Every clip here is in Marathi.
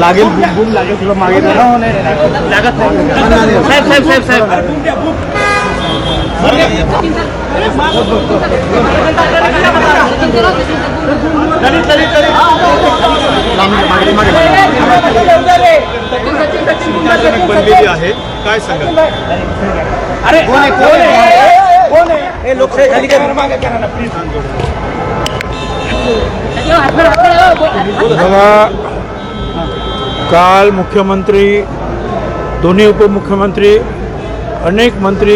लागेल बुम बुम लागेल तुला मागे लागत नाही. साहेब साहेब साहेब साहेब. चिंताजनक बनलेली आहे काय सांगाल अरे कोण आहे? हे लोकशाही खाली काय मागे करा ना प्लीज बघा काल मुख्यमंत्री दोन्ही उपमुख्यमंत्री अनेक मंत्री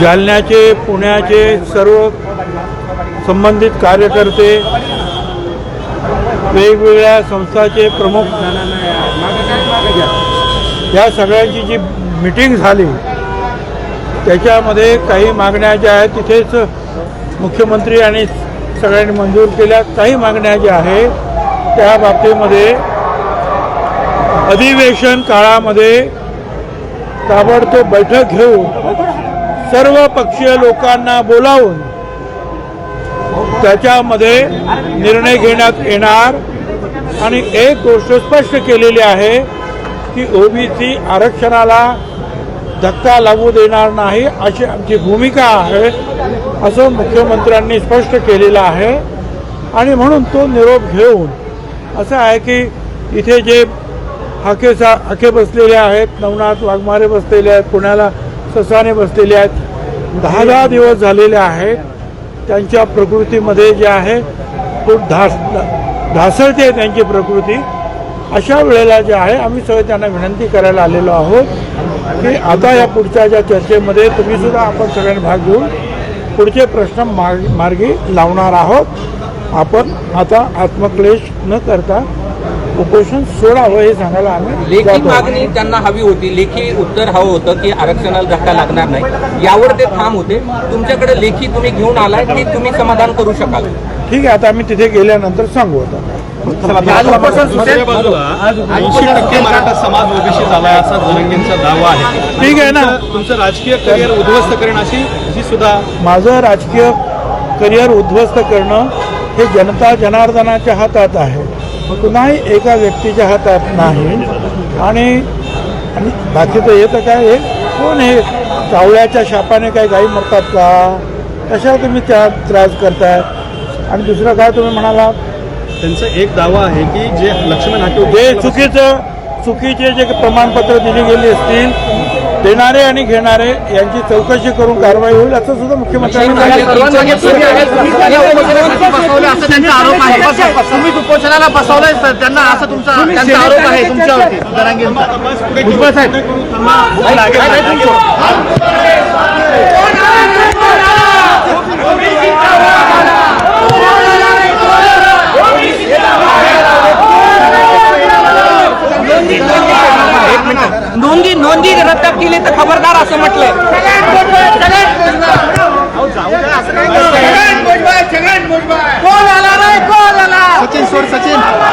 जालन्याचे पुण्याचे सर्व संबंधित कार्यकर्ते वेगवेगळ्या संस्थाचे प्रमुख या सगळ्यांची जी मिटिंग झाली त्याच्यामध्ये काही मागण्या ज्या आहेत तिथेच मुख्यमंत्री आणि सगळ्यांनी मंजूर केल्या. काही मागण्या ज्या आहेत त्या बाबतीमध्ये अधिवेशन काळामध्ये ताबडतोब बैठक घेऊन सर्व पक्षीय लोकांना बोलावून त्याच्यामध्ये निर्णय घेण्यात येणार. आणि एक गोष्ट स्पष्ट केलेली आहे की ओबीसी आरक्षणाला धक्का लागू देणार नाही अशी आमची भूमिका आहे असं मुख्यमंत्र्यांनी स्पष्ट केलेलं आहे. आणि म्हणून तो निरोप घेऊन असं आहे की इथे जे हाके सा हाके बसलेले आहेत नवनाथ वाघमारे बसलेले आहेत पुण्याला ससाने बसलेले आहेत दहा दहा दिवस झालेले आहेत. त्यांच्या प्रकृतीमध्ये जे आहे खूप ढास ढासळते त्यांची प्रकृती. अशा वेळेला जे आहे आम्ही सगळे त्यांना विनंती करायला आलेलो आहोत की आता या पुढच्या ज्या चर्चेमध्ये तुम्ही सुद्धा आपण सगळ्यांनी भाग घेऊन पुढचे प्रश्न मार्ग मार्गी लावणार आहोत. आपण आता आत्मक्लेश न करता उपोषण सोडावं हे सांगायला आम्ही लेखी. मागणी त्यांना हवी होती. लेखी उत्तर हवं होतं की आरक्षणाला धक्का लागणार नाही. यावर ते ठाम होते. तुमच्याकडे लेखी तुम्ही घेऊन आलाय की तुम्ही समाधान करू शकाल. ठीक आहे आता आम्ही तिथे गेल्यानंतर सांगू आता. ऐंशी टक्के मराठा समाज ओबीसी झाला असा जरंगेंचा दावा आहे. ठीक आहे ना. तुमचं- राजकीय करिअर उद्ध्वस्त करणं अशी ही सुद्धा माझं राजकीय करिअर उद्ध्वस्त करणं हे जनता जनार्दनाच्या हातात आहे. कुणाही एका व्यक्तीच्या हातात नाही. आणि आणि बाकीचं येतं काय हे कोण हे कावळ्याच्या शापाने काही गाई मरतात का? कशा तुम्ही त्या त्रास करताय? आणि दुसरं काय तुम्ही म्हणाला? त्यांचा एक दावा आहे की जे लक्ष्मण हाके जे चुकीचं चुकीचे जे प्रमाणपत्र दिली गेली असतील देणारे आणि घेणारे यांची चौकशी करून कारवाई होईल असं सुद्धा मुख्यमंत्र्यांनी सांगितलं. त्यांचा आरोप आहे. तुम्ही उपोषणाला बसवलंय सर त्यांना असं तुमचा त्यांचा आरोप आहे तुमच्यावरती. सचिन सोड सचिन.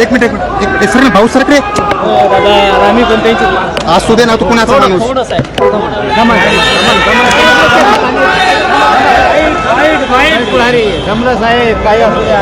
एक मिनिट एक मिनिट. एक- सर ना भाऊ सर रे. आम्ही पण त्यांची असू दे ना तू कुणाचा माणूस. रमला साहेब काय असू द्या.